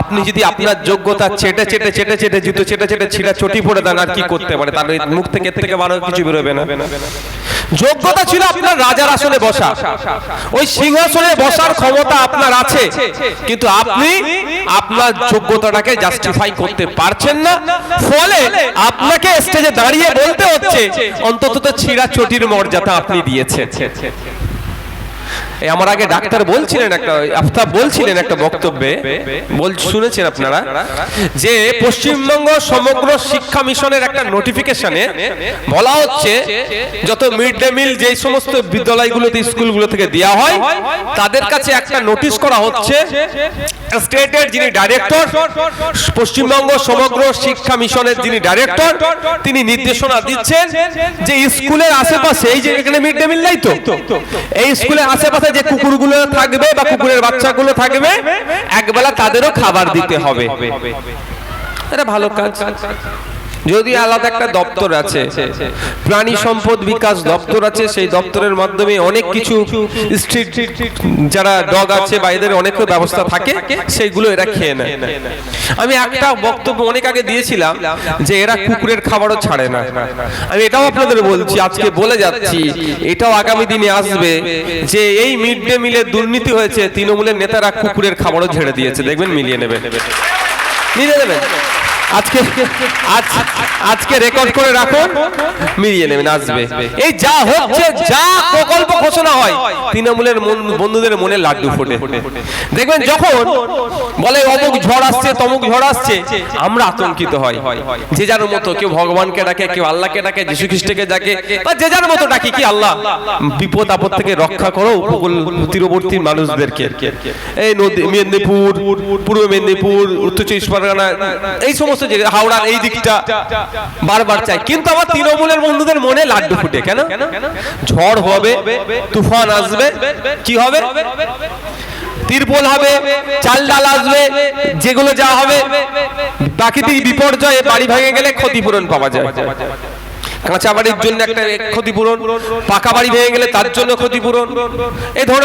আপনি যদি আপনার যোগ্যতা চেটে চেটে চেটে চেটে জুতো চেটে চেটে ছিঁড়া চটি পড়ে দেন আর কি করতে পারে? তার মুখ থেকে এর থেকে বারো কিছু বেরোবে না। যোগ্যতা ছিল আপনার রাজার আসনে বসা। ওই সিংহাসনে বসার ক্ষমতা আপনার আছে। কিন্তু আপনি আপনার যোগ্যতাটাকে জাস্টিফাই করতে পারছেন না। ফলে আপনাকে স্টেজে দাঁড়িয়ে বলতে হচ্ছে অন্তত তো ছিঁড়া চটির মর্যাদা আপনি দিয়েছেন। আমার আগে ডাক্তার বলছিলেন একটা আফতাব বলছিলেন একটা বক্তব্যে। বল, শুনেছেন আপনারা? যে পশ্চিমবঙ্গ সমগ্র শিক্ষা মিশনের একটা নোটিফিকেশনে বলা হচ্ছে, যত মিড ডে মিল যে সমস্ত বিদ্যালয়গুলোতে, স্কুলগুলো থেকে দেওয়া হয়, তাদের কাছে একটা নোটিশ করা হচ্ছে স্টেটের যিনি ডাইরেক্টর পশ্চিমবঙ্গ সমগ্র শিক্ষা মিশনের যিনি ডাইরেক্টর তিনি নির্দেশনা দিচ্ছেন যে স্কুলের আশেপাশে, এই যে এখানে মিড ডে মিল নাই তো, এই স্কুলের আশেপাশে যে কুকুরগুলো থাকবে বা কুকুরের বাচ্চাগুলো থাকবে একবেলা তাদেরও খাবার দিতে হবে। এটা ভালো কাজ। যদি আলাদা একটা দপ্তর আছে, প্রাণী সম্পদ বিকাশ দপ্তর আছে, সেই দপ্তরের মাধ্যমে অনেক কিছু স্ট্রিট যারা ডগ আছে বা এদের অনেক ব্যবস্থা থাকে, সেইগুলো এরা খেয়ে নেয়। আমি একটা বক্তব্য অনেক আগে দিয়েছিলাম যে এরা কুকুরের খাবারও ছাড়ে না। আমি এটাও আপনাদের বলছি, আজকে বলে যাচ্ছি, এটাও আগামী দিনে আসবে যে এই মিড ডে মিলে দুর্নীতি হয়েছে, তৃণমূলের নেতারা কুকুরের খাবারও ঝেড়ে দিয়েছে। দেখবেন মিলিয়ে নেবেন মিলিয়ে নেবেন আজকে আজকে রেকর্ড করে রাখুন, মিলিয়ে নেবেন, আসবে। এই যা হচ্ছে, যা প্রকল্প ঘোষণা হয়, তৃণমূলের বন্ধুদের মনে লাড্ডু ফোটে। দেখবেন যখন বলে, অমুক ঝড় আসছে, তমুক ঝড় আসছে, আমরা আতঙ্কিত হয়। যে যার মতো কেউ ভগবানকে ডাকে, কেউ আল্লাহকে ডাকে, যীশু খ্রিস্টকে ডাকে, বা যে যার মতো ডাকে, কি আল্লাহ? বিপদ আপদ থেকে রক্ষা করো উপকূল তীরবর্তী মানুষদেরকে। এই নদী, মেদিনীপুর, পূর্ব মেদিনীপুর, উত্তর চব্বিশ পরগনা, এই সমস্ত জায়গা হাওড়ার এই দিকটা বারবার চাই কিন্তু আমার তৃণমূলের বন্ধুদের মনে লাড্ডু ফুটে, কেন? ঝড় হবে, তুফান আসবে, কি হবে? তিরপল হবে, চাল ডাল আসবে, যেগুলো যা হবে, প্রাকৃতিক বিপর্যয়ে বাড়ি ভেঙে গেলে ক্ষতিপূরণ পাওয়া যায়। কাঁচা বাড়ির জন্য একটা ক্ষতিপূরণ, পাকা বাড়ি ভেঙে গেলে তার জন্য ক্ষতিপূরণ। এই ধরনের